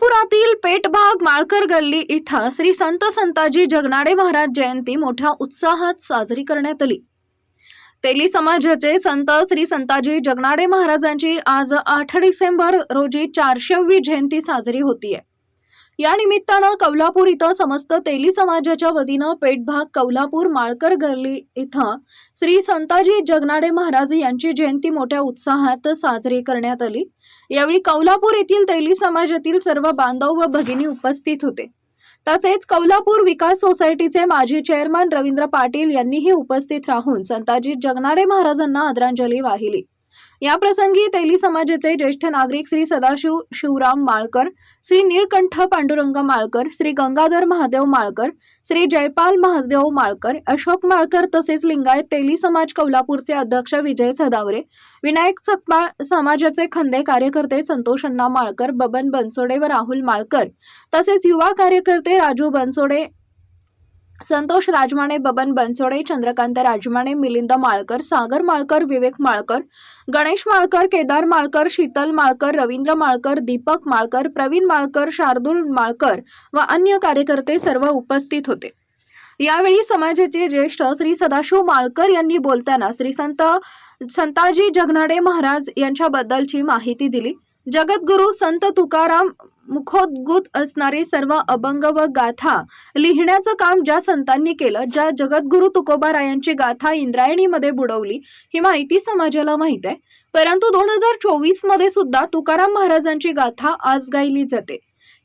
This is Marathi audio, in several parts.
शहरातील पेटबाग माळकर गल्ली इथं श्री संत संताजी जगनाडे महाराज जयंती मोठ्या उत्साहात साजरी करण्यात आली. तेली समाजाचे संत श्री संताजी जगनाडे महाराजांची आज आठ डिसेंबर रोजी चारशेवी जयंती साजरी होतीये. या निमित्तानं कौलापूर इथं समस्त तेली समाजाच्या वतीनं पेटभाग कौलापूर माळकर गल्ली इथं श्री संताजी जगनाडे महाराज यांची जयंती मोठ्या उत्साहात साजरी करण्यात आली. यावेळी कौलापूर येथील तैली समाजातील सर्व बांधव व भगिनी उपस्थित होते. तसेच कौलापूर विकास सोसायटीचे माजी चेअरमन रवींद्र पाटील यांनीही उपस्थित राहून संताजी जगनाडे महाराजांना आदरांजली वाहिली. या प्रसंगी समाजाचे ज्येष्ठ नागरिक श्री सदाशिव शिवराम माळकर श्री नीळकंठ पांडुरंग माळकर श्री गंगाधर महादेव माळकर श्री जयपाल महादेव माळकर अशोक माळकर तसेच लिंगायत तेली समाज कौलापूरचे अध्यक्ष विजय सदावरे विनायक सतपाळ समाजाचे खंदे कार्यकर्ते संतोष अण्णा माळकर बबन बनसोडे व राहुल माळकर तसेच युवा कार्यकर्ते राजू बनसोडे संतोष राजमाने बबन बनसोडे चंद्रकांत राजमाने मिलिंद माळकर सागर माळकर विवेक माळकर गणेश माळकर केदार माळकर शीतल माळकर रवींद्र माळकर दीपक माळकर प्रवीण माळकर शार्दूल माळकर व अन्य कार्यकर्ते सर्व उपस्थित होते. यावेळी समाजाचे ज्येष्ठ श्री सदाशिव माळकर यांनी बोलताना श्री संत संताजी जगनाडे महाराज यांच्याबद्दलची माहिती दिली. जगद्गुरु संत तुकाराम मुखोद्गुत असणारे सर्व अभंग व गाथा लिहिण्याचं काम ज्या संतांनी केलं ज्या जगद्गुरु तुकोबारायांची गाथा इंद्रायणीमध्ये बुडवली ही माहिती समाजाला माहीत आहे. परंतु दोन हजार चोवीसमध्ये सुद्धा तुकाराम महाराजांची गाथा आज गायली जाते.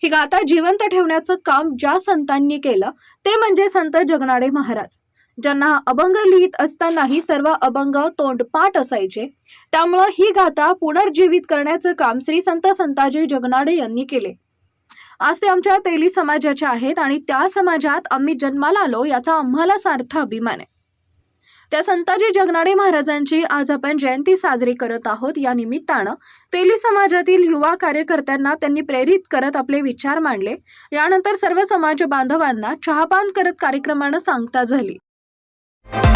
ही गाथा जिवंत ठेवण्याचं काम ज्या संतांनी केलं ते म्हणजे संत जगनाडे महाराज. ज्यांना अभंग लिहित असतानाही सर्व अभंग तोंडपाठ असायचे. त्यामुळं ही गाथा पुनर्जीवित करण्याचं काम श्री संत संताजी जगनाडे यांनी केले. आज ते आमच्या तेली समाजाचे आहेत आणि त्या समाजात आम्ही जन्माला आलो याचा आम्हाला सार्थ अभिमान आहे. त्या संताजी जगनाडे महाराजांची आज आपण जयंती साजरी करत आहोत. या निमित्तानं तेली समाजातील युवा कार्यकर्त्यांना त्यांनी प्रेरित करत आपले विचार मांडले. यानंतर सर्व समाज बांधवांना चहापान करत कार्यक्रमानं सांगता झाली.